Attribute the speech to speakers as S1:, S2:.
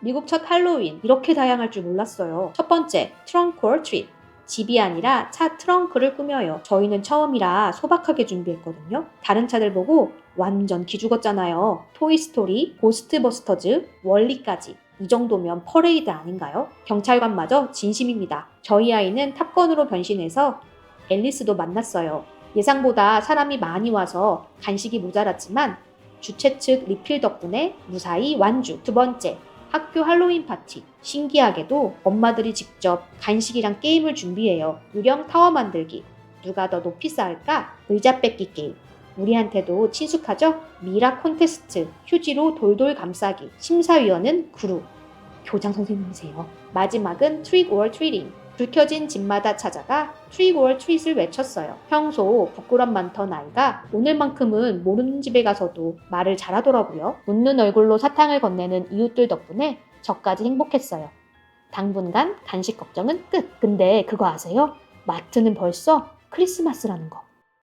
S1: 미국 첫 할로윈 이렇게 다양할 줄 몰랐어요. 첫 번째, 트렁크 or 트릿. 집이 아니라 차 트렁크를 꾸며요. 저희는 처음이라 소박하게 준비했거든요. 다른 차들 보고 완전 기죽었잖아요. 토이스토리, 고스트버스터즈, 월리까지. 이 정도면 퍼레이드 아닌가요? 경찰관마저 진심입니다. 저희 아이는 탑건으로 변신해서 앨리스도 만났어요. 예상보다 사람이 많이 와서 간식이 모자랐지만 주최 측 리필 덕분에 무사히 완주. 두 번째, 학교 할로윈 파티. 신기하게도 엄마들이 직접 간식이랑 게임을 준비해요. 유령 타워 만들기. 누가 더 높이 쌓을까? 의자 뺏기 게임. 우리한테도 친숙하죠? 미라 콘테스트. 휴지로 돌돌 감싸기. 심사위원은 그룹. 교장 선생님이세요. 마지막은 트릭 or 트리팅. 불 켜진 집마다 찾아가 or 트릿을 외쳤어요. 평소 부끄럼 많던 아이가 오늘만큼은 모르는 집에 가서도 말을 잘하더라고요. 웃는 얼굴로 사탕을 건네는 이웃들 덕분에 저까지 행복했어요. 당분간 간식 걱정은 끝. 근데 그거 아세요? 마트는 벌써 크리스마스라는 거.